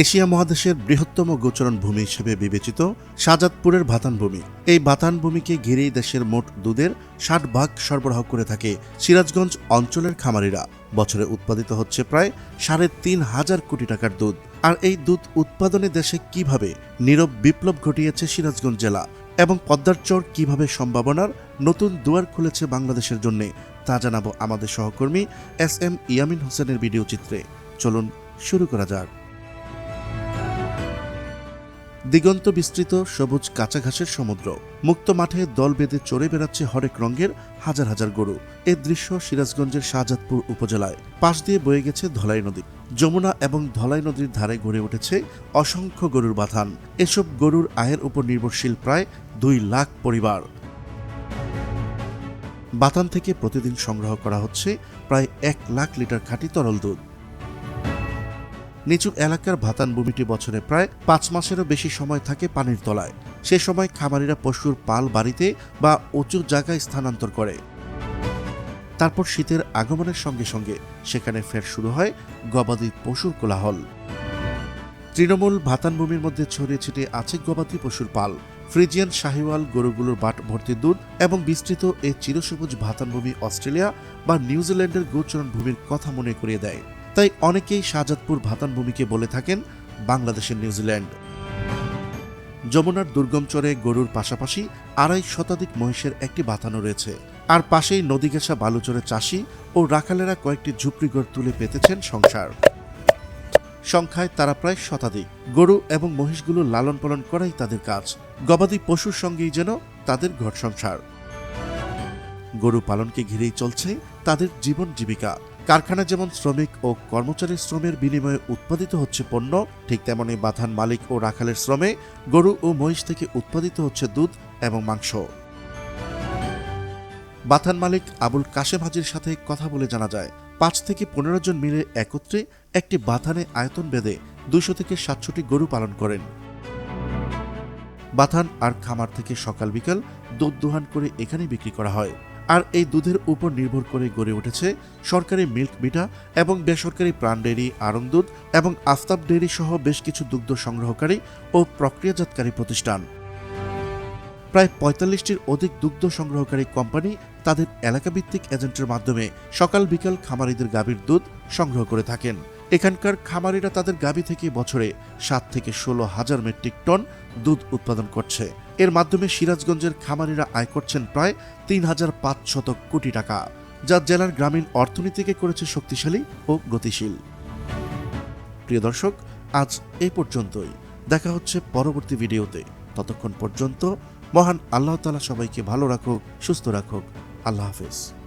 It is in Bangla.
এশিয়া মহাদেশের বৃহত্তম গোচরণ ভূমি হিসেবে বিবেচিত শাহজাদপুরের ভাতান ভূমি। এই ভাতান ভূমিকে ঘিরেই দেশের মোট দুধের ষাট ভাগ সরবরাহ করে থাকে সিরাজগঞ্জ অঞ্চলের খামারিরা। বছরে উৎপাদিত হচ্ছে প্রায় সাড়ে তিন হাজার কোটি টাকার দুধ। আর এই দুধ উৎপাদনে দেশে কীভাবে নীরব বিপ্লব ঘটিয়েছে সিরাজগঞ্জ জেলা এবং পদ্মার চর কীভাবে সম্ভাবনার নতুন দুয়ার খুলেছে বাংলাদেশের জন্য, তা জানাব আমাদের সহকর্মী এস এম ইয়ামিন হোসেনের ভিডিও চিত্রে। চলুন, শুরু করা যাক। দিগন্ত বিস্তৃত সবুজ কাঁচা ঘাসের সমুদ্র। মুক্ত মাঠে দল বেঁধে চড়ে বেড়াচ্ছে হরেক রঙের হাজার হাজার গরু। এ দৃশ্য সিরাজগঞ্জের শাহজাদপুর উপজেলায়। পাশ দিয়ে বয়ে গেছে ধলাই নদী। যমুনা এবং ধলাই নদীর ধারে গড়ে উঠেছে অসংখ্য গরুর বাথান। এসব গরুর আয়ের উপর নির্ভরশীল প্রায় দুই লাখ পরিবার। বাতান থেকে প্রতিদিন সংগ্রহ করা হচ্ছে প্রায় এক লাখ লিটার খাঁটি তরল দুধ। নিচু এলাকার ভাতান ভূমিটি বছরে প্রায় পাঁচ মাসেরও বেশি সময় থাকে পানির তলায়। সে সময় খামারিরা পশুর পাল বাড়িতে বা উঁচু জায়গায় স্থানান্তর করে। তারপর শীতের আগমনের সঙ্গে সঙ্গে সেখানে ফের শুরু হয় গবাদি পশুর কোলাহল। তৃণমূল ভাতান ভূমির মধ্যে ছড়িয়ে ছিটিয়ে আছে গবাদি পশুর পাল। ফ্রিজিয়ান শাহিওয়াল গরুগুলোর বাট ভর্তি দুধ এবং বিস্তৃত এই চিরসবুজ ভাতান ভূমি অস্ট্রেলিয়া বা নিউজিল্যান্ডের গোচরণ ভূমির কথা মনে করিয়ে দেয়। তাই অনেকেই শাহজাদপুর ভাতান ভূমিকে বলে থাকেন বাংলাদেশের নিউজিল্যান্ড। যমুনার দুর্গম চরে গরুর পাশাপাশি আড়াই শতাধিক মহিষের একটি বাতানো রয়েছে। আর পাশেই নদী ঘেঁষা বালুচরে চাষি ও রাখালেরা কয়েকটি ঝুপড়িঘর তুলে পেতেছেন সংসার। সংখ্যায় তারা প্রায় শতাধিক। গরু এবং মহিষগুলো লালন পালন করাই তাদের কাজ। গবাদি পশুর সঙ্গেই যেন তাদের ঘর সংসার। গরু পালনকে ঘিরেই চলছে তাদের জীবন জীবিকা। কারখানা যেমন শ্রমিক ও কর্মচারীর শ্রমের বিনিময়ে উৎপাদিত হচ্ছে পণ্য, ঠিক তেমনি বাথান মালিক ও রাখালের শ্রমে গরু ও মহিষ থেকে উৎপাদিত হচ্ছে দুধ এবং মাংস। বাথান মালিক আবুল কাশেম হাজির সাথে কথা বলে জানা যায়, পাঁচ থেকে পনেরো জন মিলে একত্রে একটি বাথানে আয়তন বেঁধে দুশো থেকে সাতশোটি গরু পালন করেন। বাথান আর খামার থেকে সকাল বিকাল দুধ দোহান করে এখানে বিক্রি করা হয়। আর এই দুধের উপর নির্ভর করে গড়ে উঠেছে সরকারি মিল্ক বিটা এবং বেসরকারি প্রাণ ডেয়ারি আরং দুধ এবং আফতাব ডেয়ারি সহ বেশ কিছু দুগ্ধ সংগ্রহকারী ও প্রক্রিয়াজাতকারী প্রতিষ্ঠান। প্রায় পঁয়তাল্লিশটির অধিক দুগ্ধ সংগ্রহকারী কোম্পানি তাদের এলাকাভিত্তিক এজেন্টের মাধ্যমে সকাল বিকাল খামারিদের গাভীর দুধ সংগ্রহ করে থাকেন। এখানকার খামারিরা তাদের গাভী থেকে বছরে সাত থেকে ষোলো হাজার মেট্রিক টন দুধ উৎপাদন করছে। এর মাধ্যমে সিরাজগঞ্জের খামারিরা আয় করছেন প্রায় তিন হাজার পাঁচশত কোটি টাকা, যা জেলার গ্রামীণ অর্থনীতিকে করেছে শক্তিশালী ও গতিশীল। প্রিয় দর্শক, আজ এ পর্যন্তই। দেখা হচ্ছে পরবর্তী ভিডিওতে। ততক্ষণ পর্যন্ত মহান আল্লাহ তালা সবাইকে ভালো রাখুক, সুস্থ রাখুক। আল্লাহ হাফেজ।